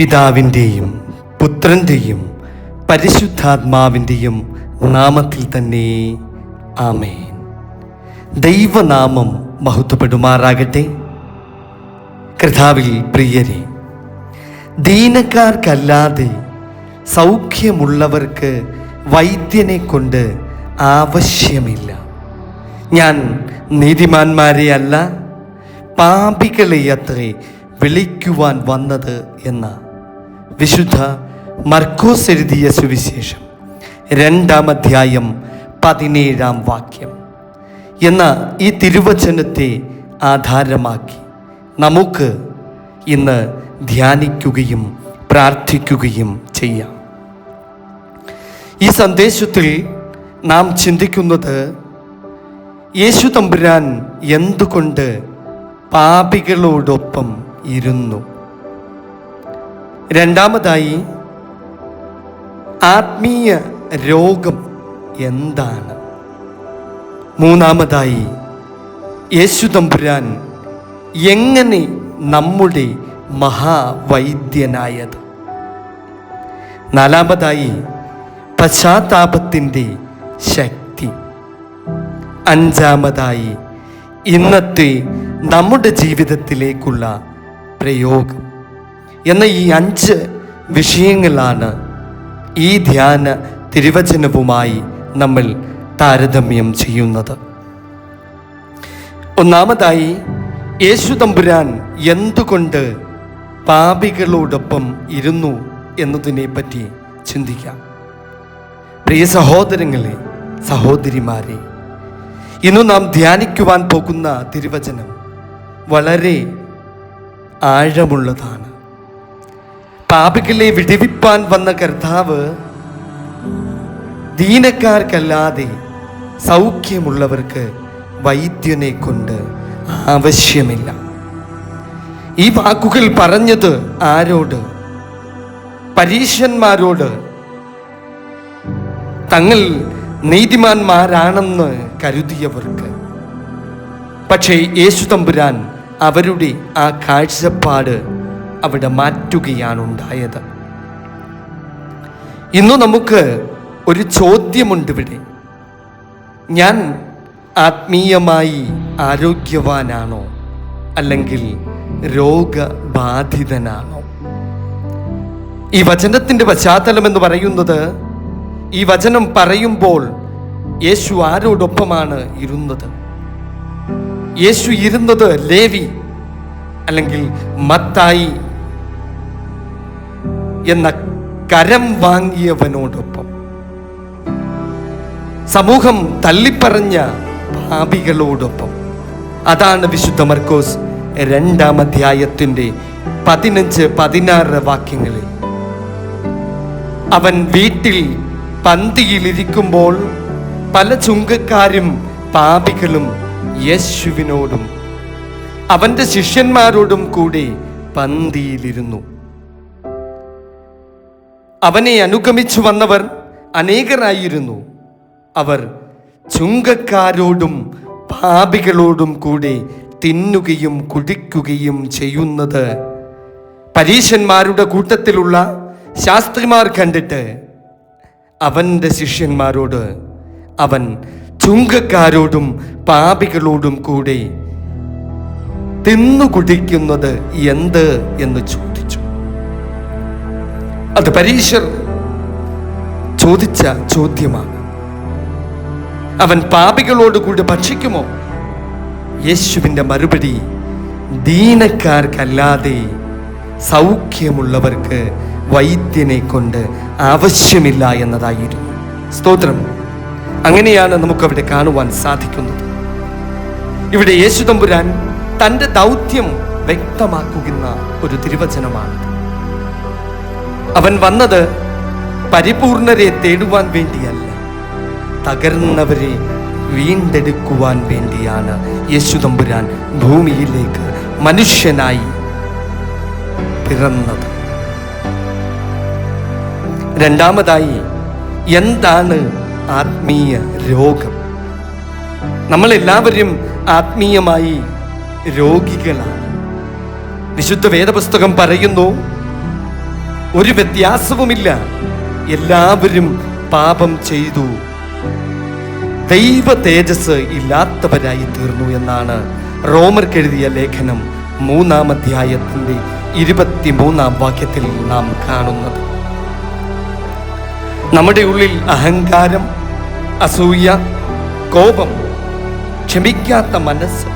പിതാവിന്റെയും പുത്രന്റെയും പരിശുദ്ധാത്മാവിന്റെയും നാമത്തിൽ തന്നെ ആമേൻ. ദൈവനാമം മഹത്വപ്പെടുമാറാകട്ടെ. കർത്താവിൽ പ്രിയരെ ദീനക്കാർക്കല്ലാതെ സൗഖ്യമുള്ളവർക്ക് വൈദ്യനെ കൊണ്ട് ആവശ്യമില്ല. ഞാൻ നീതിമാന്മാരെ അല്ല പാപികളെ അത്രേ വിളിക്കുവാൻ വന്നത് എന്ന വിശുദ്ധ മർക്കോസ് എഴുതിയ സുവിശേഷം രണ്ടാം അധ്യായം പതിനേഴാം വാക്യം. എന്ന ഈ തിരുവചനത്തെ ആധാരമാക്കി നമുക്ക് ഇന്ന് ധ്യാനിക്കുകയും പ്രാർത്ഥിക്കുകയും ചെയ്യാം. ഈ സന്ദേശത്തിൽ നാം ചിന്തിക്കുന്നത് യേശു തമ്പുരാൻ എന്തുകൊണ്ട് പാപികളോടൊപ്പം ഇരുന്നു? രണ്ടാമതായി ആത്മീയ രോഗം എന്താണ്? മൂന്നാമതായി യേശു തമ്പുരാൻ എങ്ങനെ നമ്മുടെ മഹാവൈദ്യനായത്? നാലാമതായി പശ്ചാത്താപത്തിന്റെ ശക്തി. അഞ്ചാമതായി ഇന്നത്തെ നമ്മുടെ ജീവിതത്തിലേക്കുള്ള പ്രയോഗം. എന്ന ഈ അഞ്ച് വിഷയങ്ങളാണ് ഈ ധ്യാന തിരുവചനവുമായി നമ്മൾ താരതമ്യം ചെയ്യുന്നത്. ഒന്നാമതായി യേശു തമ്പുരാൻ എന്തുകൊണ്ട് പാപികളോടൊപ്പം ഇരുന്നു എന്നതിനെ പറ്റി ചിന്തിക്കാം. പ്രിയ സഹോദരങ്ങളെ സഹോദരിമാരെ ഇന്ന് നാം ധ്യാനിക്കുവാൻ പോകുന്ന തിരുവചനം വളരെ ആഴമുള്ളതാണ്. പാപികളെ വിടിവിപ്പാൻ വന്ന കർത്താവ് ദീനക്കാർക്കല്ലാതെ സൗഖ്യമുള്ളവർക്ക് വൈദ്യനെ കൊണ്ട് ആവശ്യമില്ല. ഈ വാക്കുകൾ പറഞ്ഞത് ആരോട്? പരീശന്മാരോട്? തങ്ങൾ നീതിമാന്മാരാണെന്ന് കരുതിയവർക്ക്. പക്ഷേ യേശു തമ്പുരാൻ അവരുടെ ആ കാഴ്ചപ്പാട് അവിടെ മാറ്റുകയാണ് ഉണ്ടായത് ഇന്ന് നമുക്ക് ഒരു ചോദ്യമുണ്ട് ഇവിടെ. ഞാൻ ആത്മീയമായി ആരോഗ്യവാനാണോ? അല്ലെങ്കിൽ രോഗബാധിതനാണോ? ഈ വചനത്തിന്റെ പശ്ചാത്തലം എന്ന് പറയുന്നത് ഈ വചനം പറയുമ്പോൾ യേശു ആരോടൊപ്പമാണ് ഇരുന്നത്. യേശു ഇരുന്നത് ലേവി അല്ലെങ്കിൽ മത്തായി എന്ന കരം വാങ്ങിയവനോടൊപ്പം. സമൂഹം തള്ളിപ്പറഞ്ഞ പാപികളോടൊപ്പം. അതാണ് വിശുദ്ധ മർക്കോസ് രണ്ടാം അധ്യായത്തിന്റെ പതിനഞ്ച് പതിനാറ് വാക്യങ്ങളിൽ. അവൻ വീട്ടിൽ പന്തിയിലിരിക്കുമ്പോൾ പല ചുങ്കക്കാരും പാപികളും യേശുവിനോടും അവന്റെ ശിഷ്യന്മാരോടും കൂടി പന്തിയിലിരുന്നു. അവനെ അനുഗമിച്ചു വന്നവർ അനേകരായിരുന്നു. അവർ ചുങ്കക്കാരോടും പാപികളോടും കൂടെ തിന്നുകയും കുടിക്കുകയും ചെയ്യുന്നത്. പരീശന്മാരുടെ കൂട്ടത്തിലുള്ള ശാസ്ത്രിമാർ കണ്ടിട്ട് അവന്റെ ശിഷ്യന്മാരോട് അവൻ ചുങ്കക്കാരോടും പാപികളോടും കൂടെ തിന്നുകുടിക്കുന്നത് എന്ത് എന്ന് ചോദിച്ചു അത് പരീശർ ചോദിച്ച ചോദ്യമാണ്. അവൻ പാപികളോട് കൂടി ഭക്ഷിക്കുമോ? യേശുവിന്റെ മറുപടി ദീനക്കാർക്കല്ലാതെ സൗഖ്യമുള്ളവർക്ക് വൈദ്യനെ കൊണ്ട് ആവശ്യമില്ല എന്നതായിരുന്നു. സ്തോത്രം. അങ്ങനെയാണ് നമുക്കവിടെ കാണുവാൻ സാധിക്കുന്നത്. ഇവിടെ യേശുദമ്പുരാൻ തന്റെ ദൗത്യം വ്യക്തമാക്കുന്ന ഒരു തിരുവചനമാണ് അവൻ വന്നത് പരിപൂർണരെ തേടുവാൻ വേണ്ടിയല്ല. തകർന്നവരെ വീണ്ടെടുക്കുവാൻ വേണ്ടിയാണ് യേശു തമ്പുരാൻ ഭൂമിയിലേക്ക് മനുഷ്യനായി പിറന്നത്. രണ്ടാമതായി എന്താണ് ആത്മീയ രോഗം? നമ്മളെല്ലാവരും ആത്മീയമായി രോഗികളാണ്. വിശുദ്ധ വേദപുസ്തകം പറയുന്നു ഒരു വ്യത്യാസവുമില്ല. എല്ലാവരും പാപം ചെയ്തു. ദൈവ തേജസ് ഇല്ലാത്തവരായി തീർന്നു എന്നാണ് റോമർക്ക് എഴുതിയ ലേഖനം മൂന്നാം അധ്യായത്തിന്റെ ഇരുപത്തിമൂന്നാം വാക്യത്തിൽ നാം കാണുന്നത്. നമ്മുടെ ഉള്ളിൽ അഹങ്കാരം അസൂയ കോപം ക്ഷമിക്കാത്ത മനസ്സ്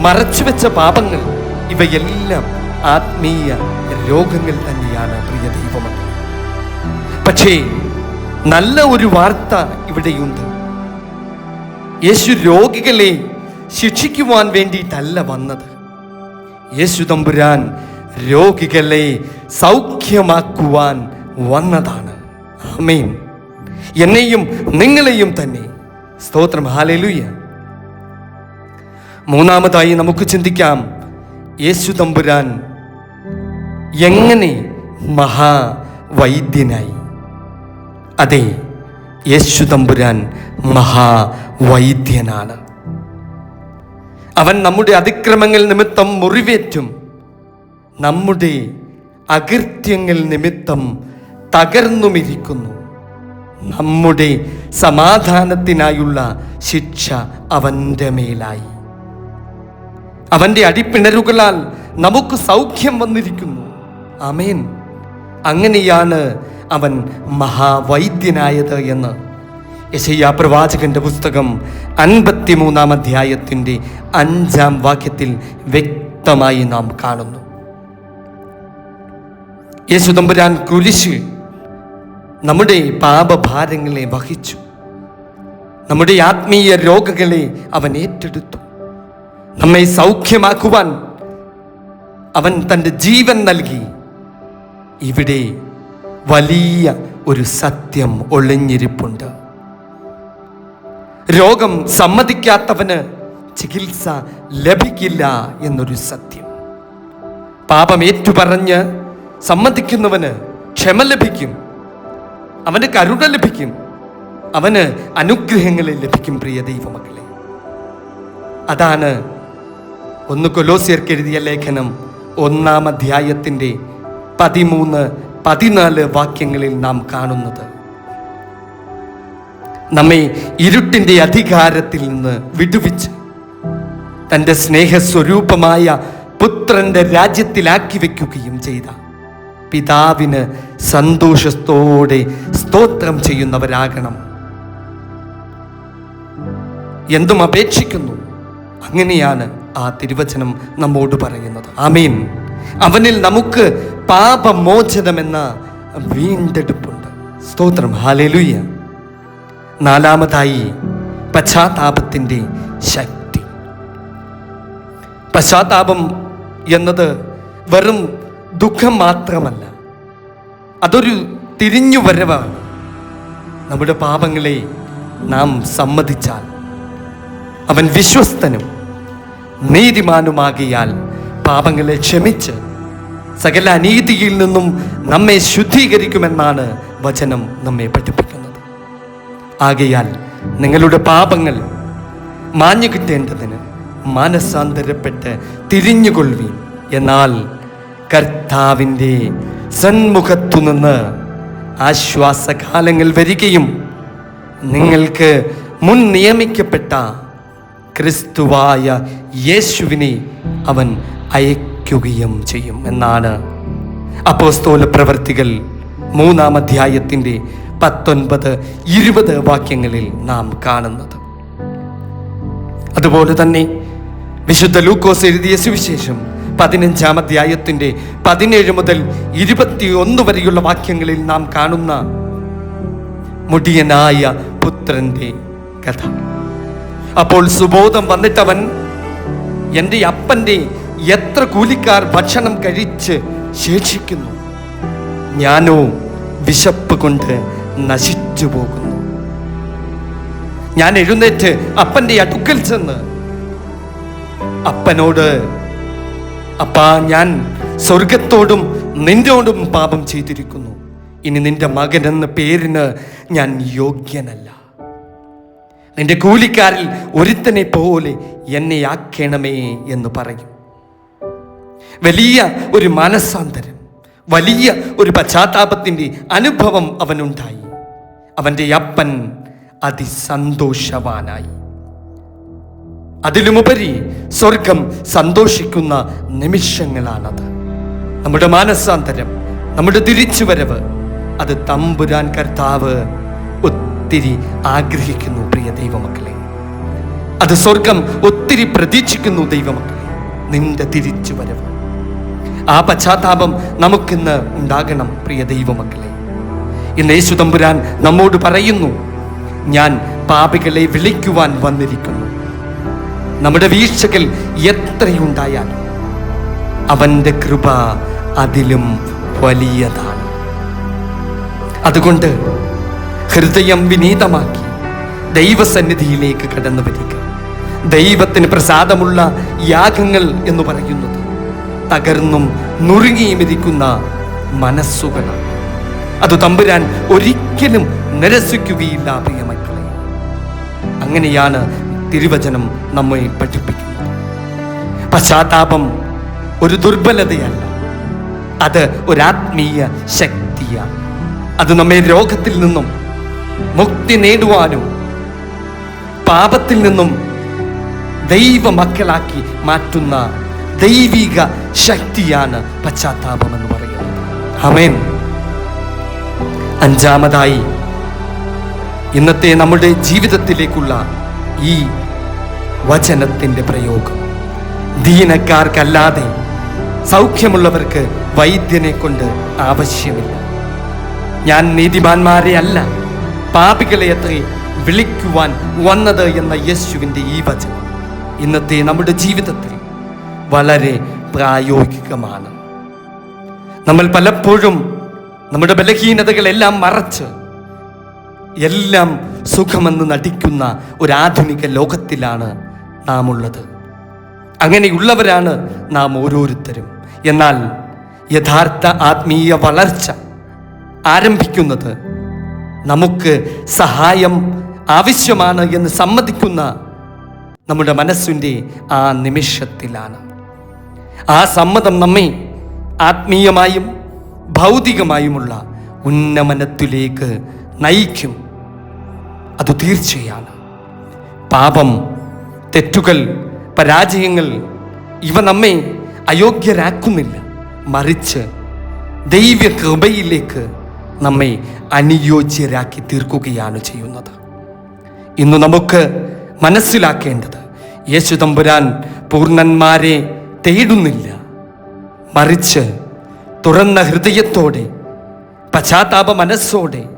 മറച്ചുവെച്ച പാപങ്ങൾ ഇവയെല്ലാം ആത്മീയ രോഗങ്ങൾ തന്നെയാണ് പ്രിയ ദൈവമക്കൾ പക്ഷേ നല്ല ഒരു വാർത്ത ഇവിടെയുണ്ട്. യേശു രോഗികളെ ശിക്ഷിക്കുവാൻ വേണ്ടിയിട്ടല്ല വന്നത്. യേശു തമ്പുരാൻ രോഗികളെ സൗഖ്യമാക്കുവാൻ വന്നതാണ്. അമീൻ എന്നെയും നിങ്ങളെയും തന്നെ. സ്തോത്രം. ഹാലലുയ്യ മൂന്നാമതായി നമുക്ക് ചിന്തിക്കാം. യേശു തമ്പുരാൻ എങ്ങനെ മഹാവൈദ്യനായി? അതെ യേശു തമ്പുരാൻ മഹാവൈദ്യനാണ്. അവൻ നമ്മുടെ അതിക്രമങ്ങൾ നിമിത്തം മുറിവേറ്റും നമ്മുടെ അകൃത്യങ്ങൾ നിമിത്തം തകർന്നുമിരിക്കുന്നു. നമ്മുടെ സമാധാനത്തിനായുള്ള ശിക്ഷ അവന്റെ മേലായി. അവന്റെ അടിപ്പിണരുകളാൽ നമുക്ക് സൗഖ്യം വന്നിരിക്കുന്നു. അമേൻ അങ്ങനെയാണ് അവൻ മഹാവൈദ്യനായത് എന്ന്. യശയ്യ പ്രവാചകന്റെ പുസ്തകം അൻപത്തിമൂന്നാം അധ്യായത്തിന്റെ അഞ്ചാം വാക്യത്തിൽ വ്യക്തമായി നാം കാണുന്നു. യേശുദമ്പുരാൻ കുരിശ് നമ്മുടെ പാപഭാരങ്ങളെ വഹിച്ചു. നമ്മുടെ ആത്മീയ രോഗങ്ങളെ അവൻ ഏറ്റെടുത്തു. നമ്മെ സൗഖ്യമാക്കുവാൻ അവൻ തന്റെ ജീവൻ നൽകി. ഇവിടെ വലിയ ഒരു സത്യം ഒളിഞ്ഞിരിപ്പുണ്ട്. രോഗം സമ്മതിക്കാത്തവന് ചികിത്സ ലഭിക്കില്ല എന്നൊരു സത്യം. പാപം ഏറ്റുപറഞ്ഞ് സമ്മതിക്കുന്നവന് ക്ഷമ ലഭിക്കും. അവന് കരുണ ലഭിക്കും. അവന് അനുഗ്രഹങ്ങളെ ലഭിക്കും പ്രിയ ദൈവമക്കളെ. അതാണ് ഒന്ന് കൊലോസിയർക്ക് എഴുതിയ ലേഖനം ഒന്നാം അധ്യായത്തിന്റെ പതിമൂന്ന് പതിനാല് വാക്യങ്ങളിൽ നാം കാണുന്നത്. നമ്മെ ഇരുട്ടിന്റെ അധികാരത്തിൽ നിന്ന് വിടുവിച്ച് തന്റെ സ്നേഹസ്വരൂപമായ പുത്രന്റെ രാജ്യത്തിലാക്കി വയ്ക്കുകയും ചെയ്ത. പിതാവിന് സന്തോഷത്തോടെ സ്തോത്രം ചെയ്യുന്നവരാകണം. എന്തും അപേക്ഷിക്കുന്നു. അങ്ങനെയാണ് ആ തിരുവചനം നമ്മോട് പറയുന്നത്. ആമീൻ. അവനിൽ നമുക്ക് പാപമോചനമെന്ന വീണ്ടെടുപ്പുണ്ട്. സ്തോത്രം. ഹാലലുയ്യ നാലാമതായി പശ്ചാത്താപത്തിന്റെ ശക്തി. പശ്ചാത്താപം എന്നത് വെറും ദുഃഖം മാത്രമല്ല അതൊരു തിരിഞ്ഞു വരവാണ്. നമ്മുടെ പാപങ്ങളെ നാം സമ്മതിച്ചാൽ അവൻ വിശ്വസ്തനും നീതിമാനുമാകിയാൽ പാപങ്ങളെ ക്ഷമിച്ച് സകല അനീതിയിൽ നിന്നും നമ്മെ ശുദ്ധീകരിക്കുമെന്നാണ് വചനം നമ്മെ പഠിപ്പിക്കുന്നത്. ആകയാൽ നിങ്ങളുടെ പാപങ്ങൾ മാഞ്ഞു കിട്ടേണ്ടതിന് മനസ്സാന്തരപ്പെട്ട് തിരിഞ്ഞുകൊള്ളുവീൻ. എന്നാൽ കർത്താവിന്റെ സന്മുഖത്തു നിന്ന് ആശ്വാസകാലങ്ങൾ വരികയും നിങ്ങൾക്ക് മുൻ നിയമിക്കപ്പെട്ട ക്രിസ്തുവായ യേശുവിനെ അവൻ അയക്കുകയും ചെയ്യും എന്നാണ് അപ്പോസ്തോല പ്രവർത്തികൾ മൂന്നാം അധ്യായത്തിന്റെ പത്തൊൻപത് ഇരുപത് വാക്യങ്ങളിൽ നാം കാണുന്നത്. അതുപോലെ തന്നെ വിശുദ്ധ ലൂക്കോസ് എഴുതിയ സുവിശേഷം പതിനഞ്ചാം അധ്യായത്തിന്റെ പതിനേഴ് മുതൽ ഇരുപത്തിയൊന്ന് വരെയുള്ള വാക്യങ്ങളിൽ നാം കാണുന്ന മുടിയനായ പുത്രന്റെ കഥ. അപ്പോൾ സുബോധം വന്നിട്ടവൻ എന്റെ അപ്പന്റെ എത്ര കൂലിക്കാർ ഭക്ഷണം കഴിച്ച് ശേഷിക്കുന്നു? ഞാനോ വിശപ്പ് കൊണ്ട് നശിച്ചു പോകുന്നു. ഞാൻ എഴുന്നേറ്റ് അപ്പന്റെ അടുക്കൽ ചെന്ന് അപ്പനോട് അപ്പാ ഞാൻ സ്വർഗത്തോടും നിന്നോടും പാപം ചെയ്തിരിക്കുന്നു. ഇനി നിന്റെ മകൻ എന്ന പേരിന് ഞാൻ യോഗ്യനല്ല. നിന്റെ കൂലിക്കാരിൽ ഒരുത്തനെ പോലെ എന്നെ ആക്കണമേ എന്ന് പറയും. വലിയ ഒരു മനസ്സാന്തരം വലിയ ഒരു പശ്ചാത്താപത്തിന്റെ അനുഭവം അവനുണ്ടായി. അവന്റെ അപ്പൻ അതിസന്തോഷവാനായി. അതിലുമുപരി സ്വർഗം സന്തോഷിക്കുന്ന നിമിഷങ്ങളാണത്. നമ്മുടെ മാനസാന്തരം നമ്മുടെ തിരിച്ചുവരവ് അത് തമ്പുരാൻ കർത്താവ് ഒത്തിരി ആഗ്രഹിക്കുന്നു പ്രിയ ദൈവമക്കളെ. അത് സ്വർഗം ഒത്തിരി പ്രതീക്ഷിക്കുന്നു ദൈവമക്കളെ. നിന്റെ തിരിച്ചുവരവ്. ആ പശ്ചാത്താപം നമുക്കിന്ന് ഉണ്ടാകണം പ്രിയ ദൈവമക്കളെ. ഇന്ന് യേശു തമ്പുരാൻ നമ്മോട് പറയുന്നു ഞാൻ പാപികളെ വിളിക്കുവാൻ വന്നിരിക്കുന്നു. നമ്മുടെ വീഴ്ചകൾ എത്രയുണ്ടായാലും അവന്റെ കൃപ അതിലും വലിയതാണ്. അതുകൊണ്ട് ഹൃദയം വിനീതമാക്കി ദൈവസന്നിധിയിലേക്ക് കടന്നു വരിക. ദൈവത്തിന് പ്രസാദമുള്ള യാഗങ്ങൾ എന്ന് പറയുന്നത് തകർന്നും നുറുങ്ങിയും ഇരിക്കുന്ന മനസ്സുകളാണ്. അത് തമ്പുരാൻ ഒരിക്കലും നിരസിക്കുകയില്ല പ്രിയമക്കളെ അങ്ങനെയാണ് തിരുവചനം നമ്മെ പഠിപ്പിക്കുന്നത്. പശ്ചാത്താപം ഒരു ദുർബലതയല്ല. അത് ഒരാത്മീയ ശക്തിയാണ്. അത് നമ്മെ രോഗത്തിൽ നിന്നും മുക്തി നേടുവാനും പാപത്തിൽ നിന്നും ദൈവമക്കളാക്കി മാറ്റുന്ന ദൈവിക ശക്തിയാണ് പശ്ചാത്താപം എന്ന് പറയുന്നത്. അമേൻ അഞ്ചാമതായി ഇന്നത്തെ നമ്മുടെ ജീവിതത്തിലേക്കുള്ള ഈ വചനത്തിന്റെ പ്രയോഗം. ദീനക്കാർക്കല്ലാതെ സൗഖ്യമുള്ളവർക്ക് വൈദ്യനെ കൊണ്ട് ആവശ്യമില്ല. ഞാൻ നീതിമാന്മാരെ അല്ല പാപികളെ അത്രേ വിളിക്കുവാൻ വന്നത് എന്ന യേശുവിന്റെ ഈ വചനം. ഇന്നത്തെ നമ്മുടെ ജീവിതത്തിൽ വളരെ പ്രായോഗികമാണ്. നമ്മൾ പലപ്പോഴും നമ്മുടെ ബലഹീനതകളെല്ലാം മറച്ച് എല്ലാം സുഖമെന്ന് നടിക്കുന്ന ഒരു ആധുനിക ലോകത്തിലാണ് നാം ഉള്ളത് അങ്ങനെയുള്ളവരാണ് നാം ഓരോരുത്തരും. എന്നാൽ യഥാർത്ഥ ആത്മീയ വളർച്ച ആരംഭിക്കുന്നത് നമുക്ക് സഹായം ആവശ്യമാണ് എന്ന് സമ്മതിക്കുന്ന നമ്മുടെ മനസ്സിന്റെ ആ നിമിഷത്തിലാണ്. ആ സമ്മതം നമ്മെ ആത്മീയമായും ഭൗതികമായുമുള്ള ഉന്നമനത്തിലേക്ക് നയിക്കും. അത് തീർച്ചയാണ്. പാപം തെറ്റുകൾ പരാജയങ്ങൾ ഇവ നമ്മെ അയോഗ്യരാക്കുന്നില്ല. മറിച്ച് ദൈവ കൃപയിലേക്ക് നമ്മെ അനുയോജ്യരാക്കി തീർക്കുകയാണ് ചെയ്യുന്നത്. ഇന്ന് നമുക്ക് മനസ്സിലാക്കേണ്ടത് യേശു തമ്പുരാൻ പൂർണന്മാരെ തേടുന്നില്ല. മറിച്ച് തുറന്ന ഹൃദയത്തോടെ പശ്ചാത്താപ മനസ്സോടെ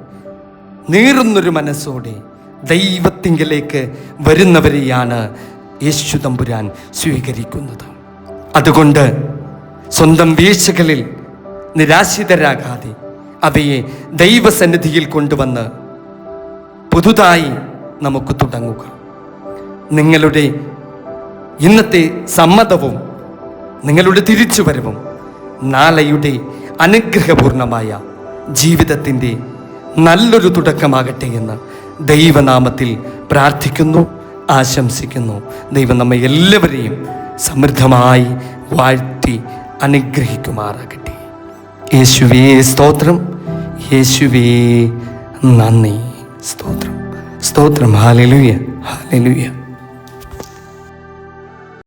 നീറുന്നൊരു മനസ്സോടെ ദൈവത്തിങ്കിലേക്ക് വരുന്നവരെയാണ് യേശു തമ്പുരാൻ സ്വീകരിക്കുന്നത്. അതുകൊണ്ട് സ്വന്തം വീഴ്ചകളിൽ നിരാശിതരാകാതെ അവയെ ദൈവസന്നിധിയിൽ കൊണ്ടുവന്ന് പുതുതായി നമുക്ക് തുടങ്ങുക. നിങ്ങളുടെ ഇന്നത്തെ സമ്മതവും നിങ്ങളുടെ തിരിച്ചുവരവും നാളെയുടെ അനുഗ്രഹപൂർണമായ ജീവിതത്തിന്റെ നല്ലൊരു തുടക്കമാകട്ടെ എന്ന് ദൈവനാമത്തിൽ പ്രാർത്ഥിക്കുന്നു ആശംസിക്കുന്നു. ദൈവം നമ്മെ എല്ലാവരെയും സമൃദ്ധമായി വാഴ്ത്തി അനുഗ്രഹിക്കുമാറാകട്ടെ. യേശുവേ സ്തോത്രം. യേശുവേ നന്ദി. സ്തോത്രം. സ്തോത്രം. ഹാലലുയ. ഹാലലുയ.